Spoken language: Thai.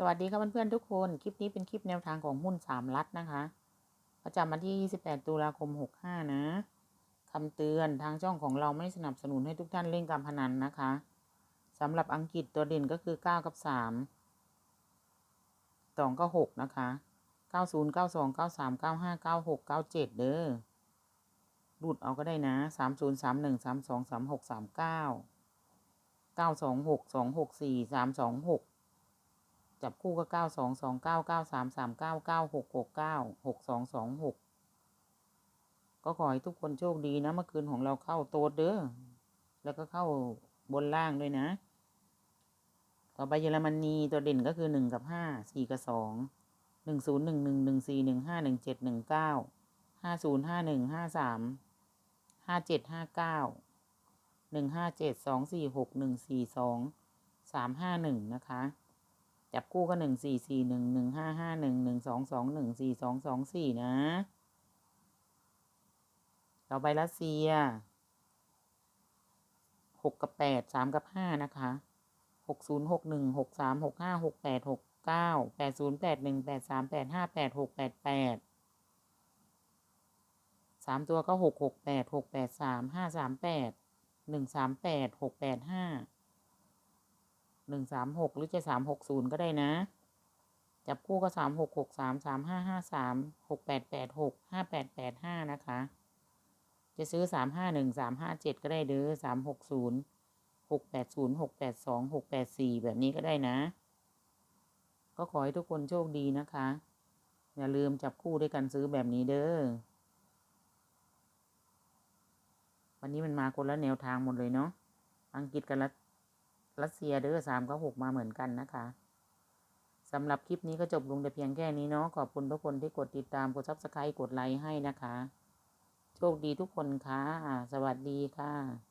สวัสดีครับเพื่อนๆทุกคน คลิปนี้เป็นคลิปแนวทางของหุ้นสามรัฐนะคะ ประจำวันที่ 28 ตุลาคม 65 นะคำเตือนทางช่องของเราไม่สนับสนุนให้ทุกท่านเล่นการพนันนะคะสำหรับอังกฤษตัวเด่นก็คือ 9 กับ 3 2 ก็ 6 นะคะ 90 92 93 95 96 97 เด้อรูดเอาก็ได้นะ 30 31 32 36 39 926 264 326 จับคู่ก็เก้าสองสองเก้าเก้าสามสามเก้าเก้าหกหกเก้าหกสองสองหกก็ขอให้ทุกคนโชคดีนะ เมื่อคืนของเราเข้าโตดเด้อแล้วก็เข้าบนล่างด้วยนะ ต่อไปเยอรมนีตัวเด่นก็คือหนึ่งกับห้าสี่กับสองหนึ่งศูนย์หนึ่งหนึ่งหนึ่งสี่หนึ่งห้าหนึ่งเจ็ดหนึ่งเก้าห้าศูนย์ห้าหนึ่งห้าสามห้าเจ็ดห้าเก้าหนึ่งห้าเจ็ดสองสี่หกหนึ่งสี่สองสามห้าหนึ่งนะคะ จับคู่ก็หนึ่งสี่สี่หนึ่งหนึ่งห้าห้าหนึ่งหนึ่งสองสองหนึ่งสี่สองสองสี่นะ ต่อไปรัสเซียหกกับแปดสามกับห้านะคะหกศูนย์หกหนึ่งหกสามหกห้าหกแปดหกเก้าแปดศูนย์แปดหนึ่งแปดสามแปดห้าแปดหกแปดแปดสามตัวก็หกหกแปดหกแปดสามห้าสามแปดหนึ่งสามแปดหกแปดห้า หนึ่งสามหกหรือจะสามหกศูนย์ก็ได้นะ จับคู่ก็สามหกหกสามสามห้าห้าสามหกแปดแปดหกห้าแปดแปดห้านะคะ จะซื้อสามห้าหนึ่งสามห้าเจ็ดก็ได้เด้อสามหกศูนย์หกแปดศูนย์หกแปดสองหกแปดสี่แบบนี้ก็ได้นะ ก็ขอให้ทุกคนโชคดีนะคะ อย่าลืมจับคู่ด้วยกันซื้อแบบนี้เด้อวันนี้มันมาคนละแนวทางหมดเลยเนาะ อังกฤษกับรัส รัสเซียเด้อสามกับหกมาเหมือนกันนะคะสำหรับคลิปนี้ก็จบลงแต่เพียงแค่นี้เนาะขอบคุณทุกคนที่กดติดตาม กดซับสไครต์กดไลค์ให้นะคะ โชคดีทุกคนค่ะ สวัสดีค่ะ